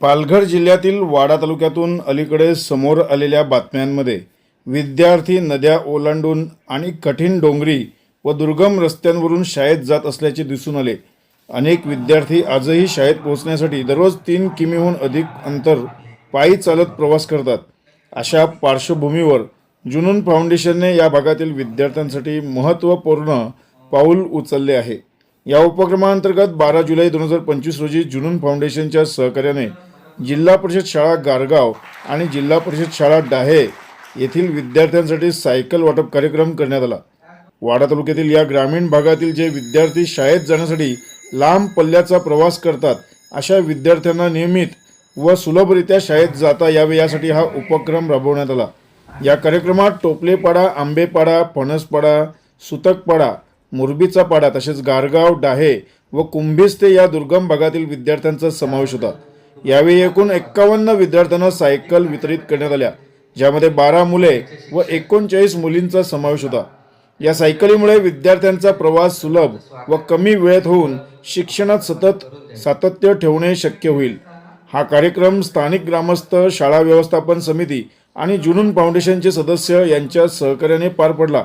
पालघर जिल्ह्यातील वाडा तालुक्यातून अलीकडे समोर आलेल्या बातम्यांमध्ये विद्यार्थी नद्या ओलांडून आणि कठीण डोंगरी व दुर्गम रस्त्यांवरून शाळेत जात असल्याचे दिसून आले. अनेक विद्यार्थी आजही शाळेत पोहोचण्यासाठी दररोज तीन किमीहून अधिक अंतर पायी चालत प्रवास करतात. अशा पार्श्वभूमीवर जुनून फाउंडेशनने या भागातील विद्यार्थ्यांसाठी महत्त्वपूर्ण पाऊल उचलले आहे. या उपक्रमाअंतर्गत बारा जुलै दोन हजार पंचवीस रोजी जुनून फाउंडेशनच्या सहकार्याने जिल्हा परिषद शाळा गारगाव आणि जिल्हा परिषद शाळा डाहे येथील विद्यार्थ्यांसाठी सायकल वाटप कार्यक्रम करण्यात आला. वाडा तालुक्यातील या ग्रामीण भागातील जे विद्यार्थी शाळेत जाण्यासाठी लांब पल्ल्याचा प्रवास करतात अशा विद्यार्थ्यांना नियमित व सुलभरित्या शाळेत जाता यावे यासाठी हा उपक्रम राबवण्यात आला. या कार्यक्रमात टोपलेपाडा आंबेपाडा फणसपाडा सुतकपाडा मुरबीचा पाडा तसेच गारगाव डाहे व कुंभिस्ते या दुर्गम भागातील विद्यार्थ्यांचा समावेश होता. यावेळी एकूण एक्कावन्न विद्यार्थ्यांना सायकल वितरित करण्यात आल्या ज्यामध्ये बारा मुले व एकोणचाळीस मुलींचा समावेश होता. या सायकलीमुळे विद्यार्थ्यांचा प्रवास सुलभ व कमी वेळेत होऊन शिक्षणात सतत सातत्य ठेवणे शक्य होईल. हा कार्यक्रम स्थानिक ग्रामस्थ शाळा व्यवस्थापन समिती आणि जुनून फाउंडेशनचे सदस्य यांच्या सहकार्याने पार पडला.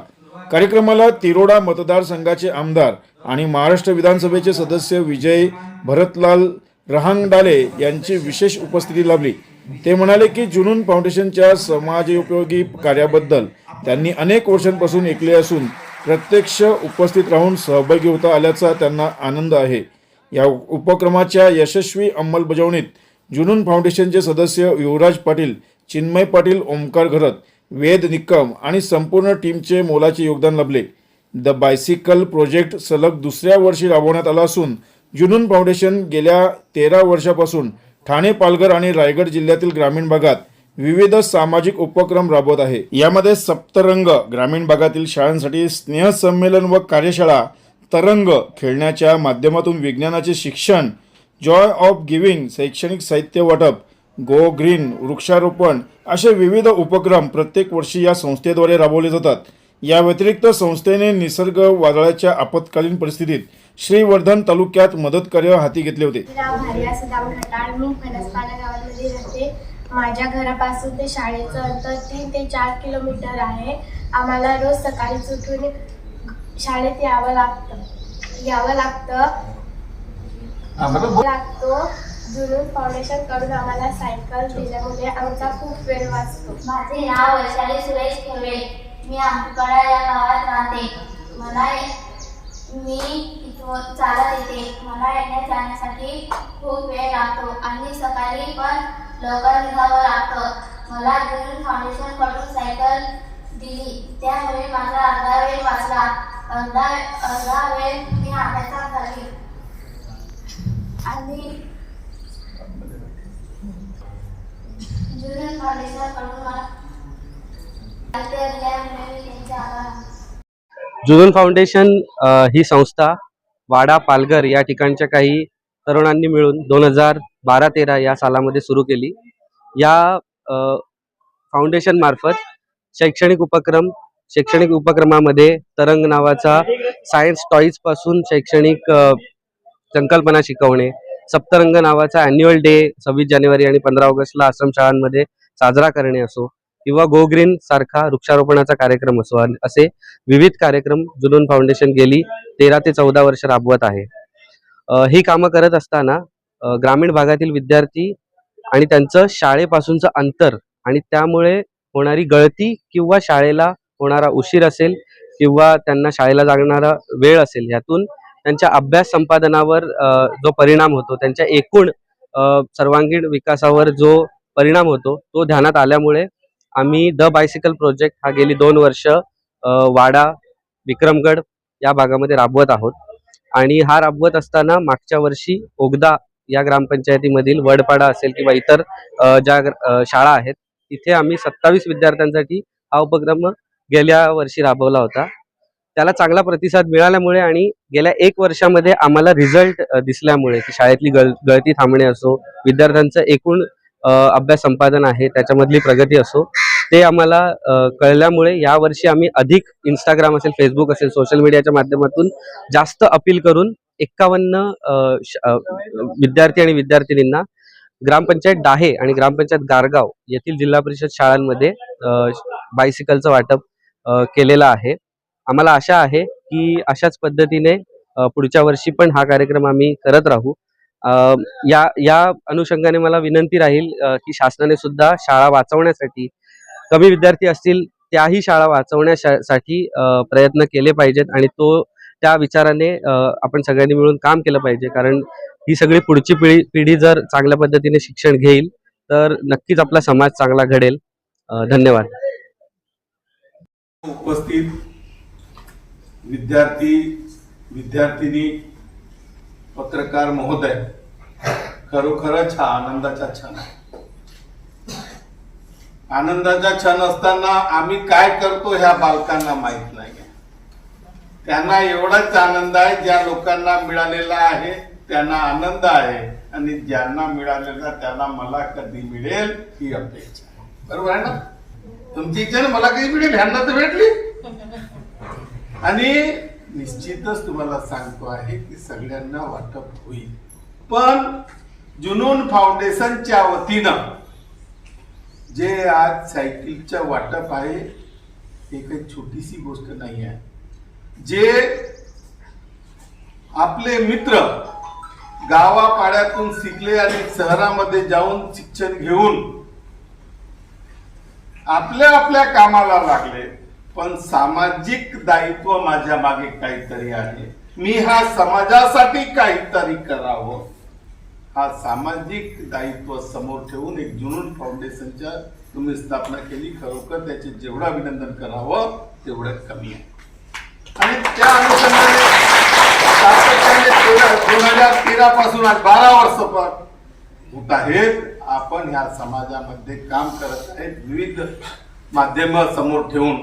कार्यक्रमाला तिरोडा मतदारसंघाचे आमदार आणि महाराष्ट्र विधानसभेचे सदस्य विजय भरतलाल रहांगडाले यांची विशेष उपस्थिती लाभली. ते म्हणाले की जुनून फाउंडेशनच्या समाजोपयोगी कार्याबद्दल त्यांनी अनेक वर्षांपासून ऐकले असून प्रत्यक्ष उपस्थित राहून सहभागी होता आल्याचा त्यांना आनंद आहे. या उपक्रमाच्या यशस्वी अंमलबजावणीत जुनून फाउंडेशनचे सदस्य युवराज पाटील चिन्मय पाटील ओमकार घरत वेद निकम आणि संपूर्ण टीमचे मोलाचे योगदान लाभले. द बायसिकल प्रोजेक्ट सलग दुसऱ्या वर्षी राबवण्यात आला असून जुनून फाउंडेशन गेल्या तेरा वर्षापासून ठाणे पालघर आणि रायगड जिल्ह्यातील ग्रामीण भागात विविध सामाजिक उपक्रम राबवत आहे. यामध्ये सप्तरंग ग्रामीण भागातील शाळांसाठी स्नेहसंमेलन व कार्यशाळा तरंग खेळण्याच्या माध्यमातून विज्ञानाचे शिक्षण जॉय ऑफ गिव्हिंग शैक्षणिक साहित्य वाटप गो ग्रीन वृक्षारोपण असे विविध उपक्रम प्रत्येक वर्षी या संस्थेद्वारे राबवले जातात. या व्यतिरिक्त संस्थेने निसर्ग वादळाच्या आपत्कालीन परिस्थितीत श्रीवर्धन तालुक्यात मदत कार्य हाती घेतले होते. माझ्या घरापासून ते शाळेचं अंतर तीन ते चार किलोमीटर आहे. आम्हाला रोज सकाळी उठून शाळेत यावं लागतं. यावं लागतं. लागतो. जुनून फाउंडेशनकडून आम्हाला सायकल दिल्यामुळे आमचा खूप वेळ वाचतो. माझे नाव वैशाली सुरेश ठेवळे मी आंबेपाडा या गावात राहते. मला मी इथं चालत येते. मला येण्या जाण्यासाठी खूप वेळ लागतो आणि सकाळी पण लवकर निघावं लागतं. मला जुनून फाउंडेशनकडून सायकल दिली. त्यामुळे माझा अर्धा वेळ वाचला. अर्धा अर्धा वेळ मी अभ्यासात घाली आणि जुनून फाउंडेशनकडून मला साहित्य दिल्यामुळे मी त्यांचे आभार मानते. जुनून फाउंडेशन ही संस्था वाडा पालघर या ठिकाणच्या काही तरुणांनी मिळून दोन हजार बारा तेरा या सालामध्ये सुरू केली. या फाउंडेशन मार्फत शैक्षणिक उपक्रम शैक्षणिक उपक्रमामध्ये तरंग नावाचा सायन्स टॉईजपासून शैक्षणिक संकल्पना शिकवणे सप्तरंग नावाचा अॅन्युअल डे सव्वीस जानेवारी आणि पंधरा ऑगस्टला आश्रम शाळांमध्ये साजरा करणे असो किंवा गो ग्रीन सारखा वृक्षारोपणाचा कार्यक्रम असो असे विविध कार्यक्रम जुनून फाउंडेशन गेली तेरा ते चौदा वर्ष राबवत आहे. ही कामं करत असताना ग्रामीण भागातील विद्यार्थी आणि त्यांचं शाळेपासूनचं अंतर आणि त्यामुळे होणारी गळती किंवा शाळेला होणारा उशीर असेल किंवा त्यांना शाळेला जाणारा वेळ असेल ह्यातून त्यांच्या अभ्यास संपादनावर जो परिणाम होतो त्यांच्या एकूण सर्वांगीण विकासावर जो परिणाम होतो तो ध्यानात आल्यामुळे आम्ही द बायसिकल प्रोजेक्ट हा गेली दोन वर्ष वाडा विक्रमगड या भागामध्ये राबवत आहोत. आणि हा राबवत असताना मागच्या वर्षी ओगदा या ग्रामपंचायतीमधील वडपाडा असेल किंवा इतर ज्या शाळा आहेत तिथे आम्ही सत्तावीस विद्यार्थ्यांसाठी हा उपक्रम गेल्या वर्षी राबवला होता. त्याला चांगला प्रतिसाद मिळाल्यामुळे आणि गेल्या एक वर्षामध्ये आम्हाला रिझल्ट दिसल्यामुळे की शाळेतली गळ गळती थांबणे असो विद्यार्थ्यांचं एकूण अभ्यास संपादन आहे त्याच्यामधली प्रगती असो ते आम्हाला कळल्यामुळे यावर्षी आम्ही अधिक इंस्टाग्राम असेल फेसबुक असेल सोशल मीडियाच्या माध्यमातून जास्त अपील करून एक्कावन्न श- विद्यार्थी आणि विद्यार्थिनींना ग्रामपंचायत डाहे आणि ग्रामपंचायत गारगाव येथील जिल्हा परिषद शाळांमध्ये बायसिकलचं वाटप केलेलं आहे. आम्हाला आशा आहे की अशाच पद्धतीने पुढच्या वर्षी पण हा कार्यक्रम आम्ही करत राहू. या या अनुषंगाने मला विनंती राहील की शासनाने सुद्धा शाळा वाचवण्यासाठी कमी विद्यार्थी असतील त्याही शाळा वाचवण्यासाठी प्रयत्न केले पाहिजेत आणि तो त्या विचाराने आपण सगळ्यांनी मिळून काम केलं पाहिजे. कारण ही सगळी पुढची पिढी पिढी जर चांगल्या पद्धतीने शिक्षण घेईल तर नक्कीच आपला समाज चांगला घडेल. धन्यवाद. उपस्थित विद्यार्थी विद्यार्थिनी पत्रकार महोदय खरोखरच हा आनंदाचा क्षण आहे. आनंदाचा क्षण असताना आम्ही काय करतो ह्या बालकांना माहीत नाही त्यांना एवढाच आनंद आहे ज्या लोकांना मिळालेला आहे त्यांना आनंद आहे. आणि ज्यांना मिळालेला त्यांना मला कधी मिळेल ही अपेक्षा आहे. बरोबर आहे ना? तुमची इच्छा ना मला कधी मिळेल? ह्यांना तर भेटली. आणि निश्चितच तुम्हाला सांगतो आहे की सगळ्यांना वाटप होईल. पण जुनून फाउंडेशनच्या वतीनं जे आज सायकलच्या वाटप आहे हे काही छोटीशी गोष्ट नाही आहे. जे आपले मित्र गावापाड्यातून शिकले आणि शहरामध्ये जाऊन शिक्षण घेऊन आपल्या आपल्या कामाला लागले पण सामाजिक दायित्व माझ्या मागे काहीतरी आहे. मी हा समाजासाठी काहीतरी करावं. हा सामाजिक दायित्व समोर ठेवून एक जुनून फाउंडेशनच्या तुम्ही स्थापना केली. खरोखर त्याचे जेवढं अभिनंदन करावं तेवढं कमी आहे. आणि त्या अनुषंगाने सातत्याने दोन हजार तेरा पासून आज बारा वर्ष होत आहेत. आपण ह्या समाजामध्ये काम करत आहेत. विविध माध्यम समोर ठेवून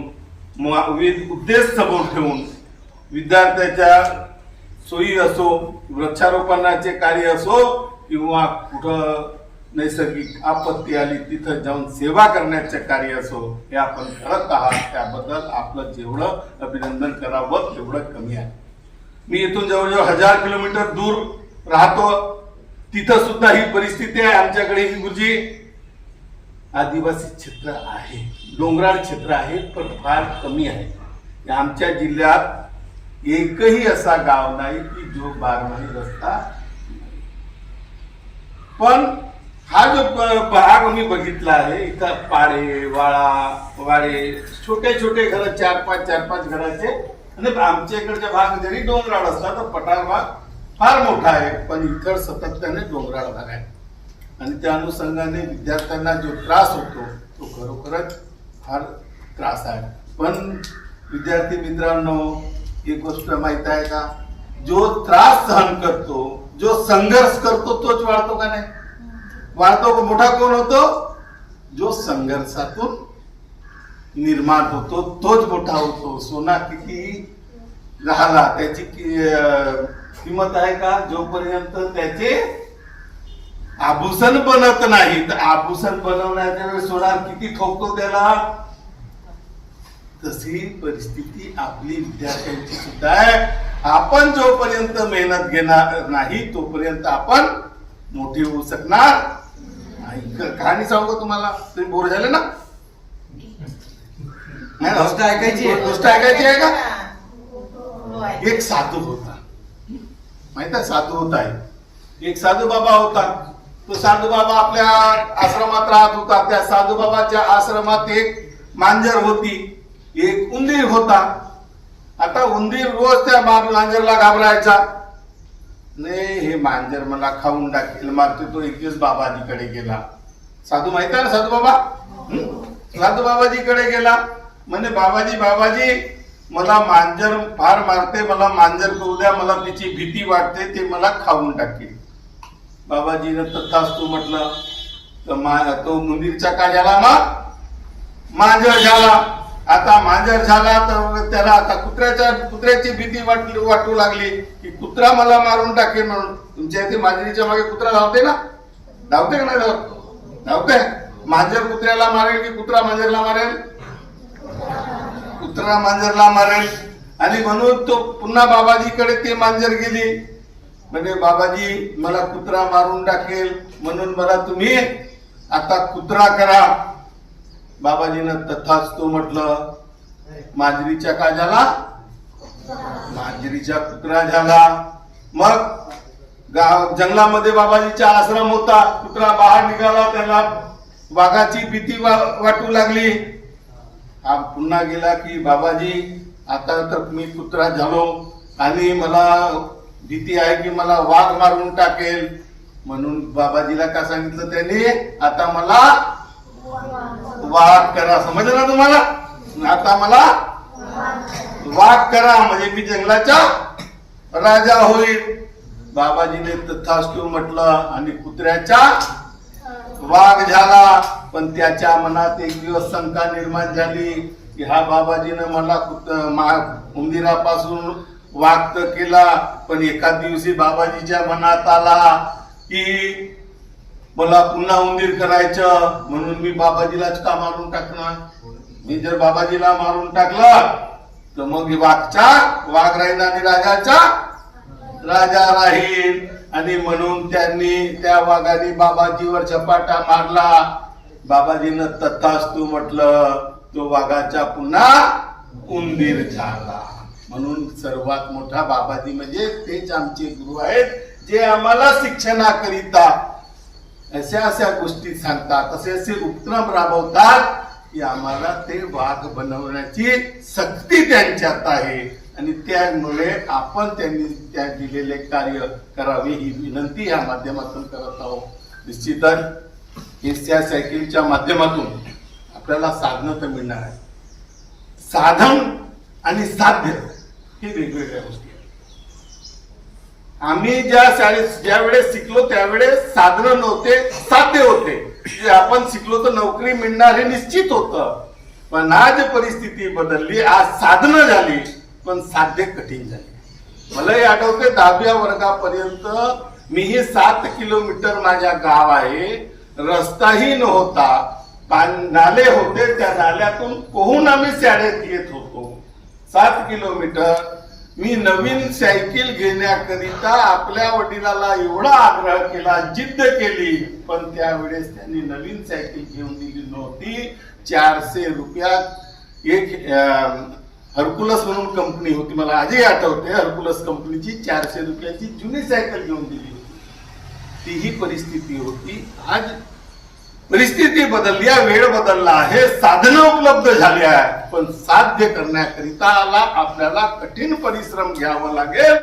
उद्देश समोर ठेवून विद्यार्थ्याच्या सोयी असो वृक्षारोपणाचे कार्य असो किंवा कुठं नैसर्गिक आपत्ती आली तिथं जाऊन सेवा करण्याचे कार्य असो हे आपण करत आहात. त्याबद्दल आपलं जेवढं अभिनंदन करावं तेवढं कमी आहे. मी इथून जवळजवळ हजार किलोमीटर दूर राहतो. तिथं सुद्धा ही परिस्थिती आहे. आमच्याकडे ही गुरुजी आदिवासी क्षेत्र आहे. डोंगराळ क्षेत्र आहे पण फार कमी आहे. आमच्या जिल्ह्यात एकही असा गाव नाही की जो बारमाही रस्ता पण हा जो भाग मी बघितला आहे इथं पाडे वाळा वाडे छोटे छोटे घर चार पाच चार पाच घराचे. आणि आमच्या इकडचा भाग जरी डोंगराळ असला तर पठार भाग फार मोठा आहे पण इतर सातत्याने डोंगराळ भाग आहे. आणि त्या अनुषंगाने विद्यार्थ्यांना जो त्रास होतो तो खरोखरच फार त्रास आहे. पण विद्यार्थी मित्रांनो एक गोष्ट माहीत आहे का? जो त्रास सहन करतो जो संघर्ष करतो तोच वाढतो का नाही? वाढतो का? मोठा कोण होतो? जो संघर्षातून निर्माण होतो तोच मोठा होतो. सोना किती राहिला त्याची कि- किंमत आहे का? जोपर्यंत त्याचे आभूषण बनत नाही. तर आभूषण बनवण्याच्या वेळेस सोनार किती ठोकतो त्याला? तशी परिस्थिती आपली विद्यार्थ्यांची सुद्धा आहे. आपण जोपर्यंत मेहनत घेणार नाही तोपर्यंत आपण मोठी होऊ शकणार नाही. कहाणी सांगू का तुम्हाला? तुम्ही बोर झाले ना? नाही? गोष्ट ऐकायची आहे? गोष्ट ऐकायची आहे का? एक साधू होता. माहीत आहे? साधू होता एक साधू बाबा होता. तो साधू बाबा आपल्या आश्रमात राहत होता. त्या साधू बाबाच्या आश्रमात एक मांजर होती. एक उंदीर होता. आता उंदीर रोज त्या मांजरला घाबरायचा. नाही हे मांजर मला खाऊन टाकेल. मारते तो एक दिवस बाबाजीकडे गेला. साधू माहीत आहे ना साधू बाबा साधू बाबाजीकडे गेला. म्हणे बाबाजी बाबाजी मला मांजर फार मारते. मला मांजर करू द्या. मला तिची भीती वाटते. ते मला खाऊन टाकेल. बाबाजीनं तथास्तू म्हटलं तर मा तो मुंदीरचा का झाला मग मांजर झाला. आता मांजर झाला तर त्याला आता कुत्र्याच्या कुत्र्याची भीती वाटली वाटू लागली की कुत्रा मला मारून टाकेल म्हणून. तुमच्या इथे मांजरीच्या मागे कुत्रा धावते ना? धावते का नाही धावत? धावते. मांजर कुत्र्याला मारेल की कुत्रा मांजरला मारेल? कुत्रा मांजरला मारेल. आणि म्हणून तो पुन्हा बाबाजीकडे ते मांजर गेली. म्हणजे बाबाजी मला कुत्रा मारून टाकेल म्हणून मला तुम्ही आता कुत्रा करा. बाबाजीनं तथास्तू म्हटलं माजरीच्या काय झाला? मांजरीचा कुत्रा झाला. मग गाव जंगलामध्ये बाबाजीचा आश्रम होता. कुत्रा बाहेर निघाला त्याला वाघाची भीती वा- वाटू लागली. हा पुन्हा गेला की बाबाजी आता तर मी कुत्रा झालो आणि मला भीती आहे की मला वाघ मारून टाकेल. म्हणून बाबाजीला का सांगितलं त्याने? आता मला वाघ करा. समजलं ना तुम्हाला? आता मला वाघ करा. म्हणजे मी जंगलाचा राजा होईल. बाबाजीने तथास्तू म्हटलं आणि कुत्र्याचा वाघ झाला. पण त्याच्या मनात एक दिवस शंका निर्माण झाली की हा बाबाजीनं मला कुत्र मा- वाक्त केला पण एका दिवशी बाबाजीच्या मनात आला की मला पुन्हा उंदीर करायचं म्हणून मी बाबाजीलाच का मारून टाकणार? मी जर बाबाजीला मारून टाकलं तर मग वाघचा वाघ राहील आणि राजाचा राजा राहील. आणि म्हणून त्यांनी त्या वाघाने बाबाजीवर झपाटा मारला. बाबाजीनं तथास्तू म्हटलं तो वाघाचा पुन्हा उंदीर झाला. म्हणून सर्वात मोठा बाबाजी म्हणजे तेच आमचे गुरु आहेत जे आम्हाला शिक्षणाकरिता अशा अशा गोष्टी सांगतात असे असे उपक्रम राबवतात की आम्हाला ते वाघ बनवण्याची सक्ती त्यांच्यात आहे. आणि त्यामुळे आपण त्यांनी त्या दिलेले कार्य करावे ही विनंती या माध्यमातून करत आहोत. निश्चितच एसच्या सायकलच्या माध्यमातून आपल्याला साधनं तर मिळणार आहे. साधन आणि साध्य. हे वेगवेगळ्या गोष्टी आम्ही ज्या शाळेत ज्या वेळेस शिकलो त्यावेळेस साधनं नव्हते साध्य होते. जे आपण शिकलो तर नोकरी मिळणार हे निश्चित होतं. पण आज परिस्थिती बदलली आज साधनं झाली पण साध्य कठीण झाले. मलाही आठवते दहाव्या वर्गापर्यंत मी हे सात किलोमीटर माझ्या गाव आहे. रस्ताही नव्हता. नाले होते त्या नाल्यातून पोहून आम्ही शाळेत येत होतो. सात किलोमीटर. मी नवीन सायकल घेण्याकरिता आपल्या वडिलाला एवढा आग्रह केला जिद्द केली. पण त्यावेळेस त्यांनी नवीन सायकल घेऊन दिली नव्हती. चारशे रुपयात एक हरकुलस म्हणून कंपनी होती. मला आजही आठवते हरकुलस कंपनीची चारशे रुपयाची जुनी सायकल घेऊन दिली होती. तीही परिस्थिती होती. आज परिस्थिती बदलली आहे वेळ बदलला आहे साधनं उपलब्ध झाली आहे. पण साध्य करण्याकरिता आपल्याला कठीण परिश्रम घ्यावा लागेल.